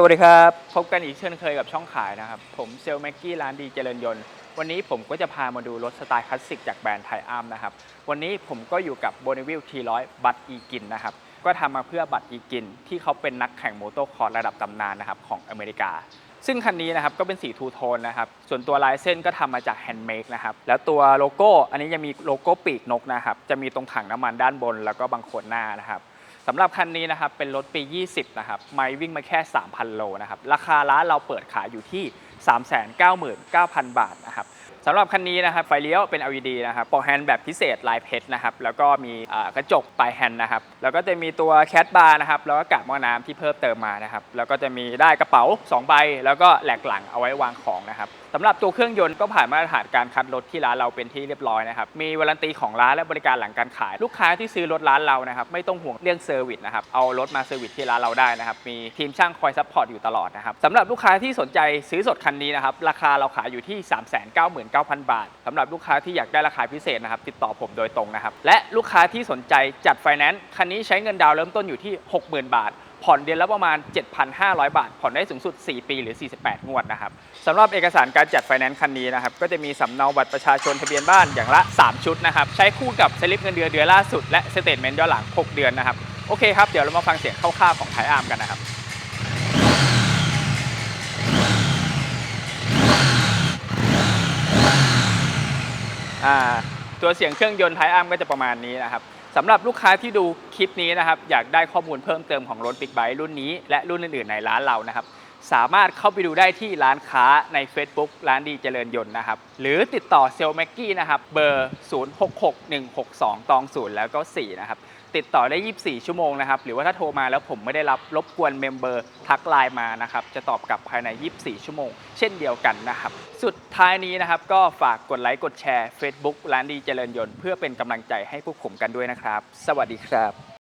สวัสดีครับ พบกันอีกเช่นเคยกับช่องขายนะครับ ผมเซลล์แม็กกี้ร้านดีเจริญยนต์ วันนี้ผมก็จะพามาดูรถสไตล์คลาสสิกจากแบรนด์ไทอาร์มนะครับ วันนี้ผมก็อยู่กับ b o n n e v i l l T100 บัตอีกินนะครับ ก็ทำมาเพื่อบัตอีกิน ที่เขาเป็นนักแข่งโมโตคอร์ระดับตำนานนะครับของอเมริกา ซึ่งคันนี้นะครับก็เป็นสีทูโทนนะครับ ส่วนตัวลายเส้นก็ทำมาจากแฮนด์เมดนะครับ แล้วตัวโลโก้อันนี้ยังมีโลโก้ปีกนกนะครับ จะมีตรงถังน้ำมันด้านบน แล้วก็บังโคนหน้านะครับ สำหรับคันนี้นะครับเป็นรถปี 20 นะครับ ไมล์วิ่งมาแค่ 3,000 โลนะครับ ราคาร้านเราเปิดขายอยู่ที่ 399,000 บาทนะครับสำหรับคันนี้นะครับไฟเลี้ยวเป็น LED นะครับปอกแฮนด์แบบพิเศษลายเพชรนะครับแล้วก็มีกระจกปลายแฮนด์นะครับแล้วก็จะมีตัวแคทบาร์นะครับแล้วก็กาบหม้อน้ำที่เพิ่มเติมมานะครับแล้วก็จะมีได้กระเป๋า 2 ใบ แล้วก็แหลกหลังเอาไว้วางของนะครับสำหรับตัวเครื่องยนต์ก็ผ่านมาตรฐานการคัดรถที่ร้านเราเป็นที่เรียบร้อยนะครับมีวารันตีของร้านและบริการหลังการขาย ลูกค้าที่ซื้อรถร้านเรานะครับไม่ต้องห่วงเรื่องเซอร์วิสนะครับเอารถมาเซอร์วิสที่ร้านเราได้นะครับมีทีมช่างคอยซัพพอร์ตอยู่ตลอดนะครับสำหรับลูกค้าที่สนใจซื้อสดคันนี้นะครับราคาเราขายอยู่ที่9,000 บาทสำหรับลูกค้าที่อยากได้ราคาพิเศษนะครับ ติดต่อผมโดยตรงนะครับ และลูกค้าที่สนใจจัดไฟแนนซ์คันนี้ใช้เงินดาวน์เริ่มต้นอยู่ที่ 60,000 บาท ผ่อนเดือนละประมาณ 7,500 บาท ผ่อนได้สูงสุด 4 ปีหรือ 48 งวดนะครับสำหรับเอกสารการจัดไฟแนนซ์คันนี้นะครับก็จะมีสำเนาบัตรประชาชนทะเบียนบ้านอย่างละ 3 ชุดนะครับใช้คู่กับสลิปเงินเดือนเดือนล่าสุดและสเตทเมนต์ย้อนหลัง 6 เดือนนะครับโอเคครับเดี๋ยวเรามาฟังเสียงคร่าวๆของไทยอาร์มกันนะครับ ตัวเสียงเครื่องยนต์ไทอาร์มก็จะประมาณนี้นะครับสำหรับลูกค้าที่ดูคลิปนี้นะครับอยากได้ข้อมูลเพิ่มเติมของรถบิ๊กไบค์รุ่นนี้และรุ่นอื่นๆในร้านเรานะครับ สามารถเข้าไปดูได้ที่ร้านค้าใน Facebook ร้านดีเจริญยนต์นะครับ หรือติดต่อเซลแม็กกี้นะครับ เบอร์ 066162ตอง0แล้วก็4นะครับ ติดต่อได้ 24 ชั่วโมงนะครับ หรือว่าถ้าโทรมาแล้วผมไม่ได้รับรบกวนเมมเบอร์ทักไลน์มานะครับ จะตอบกลับภายใน 24 ชั่วโมง เช่นเดียวกันนะครับ สุดท้ายนี้นะครับ ก็ฝากกดไลค์กดแชร์ Facebook ร้านดีเจริญยนต์เพื่อเป็นกำลังใจให้พวกผมกันด้วยนะครับ สวัสดีครับ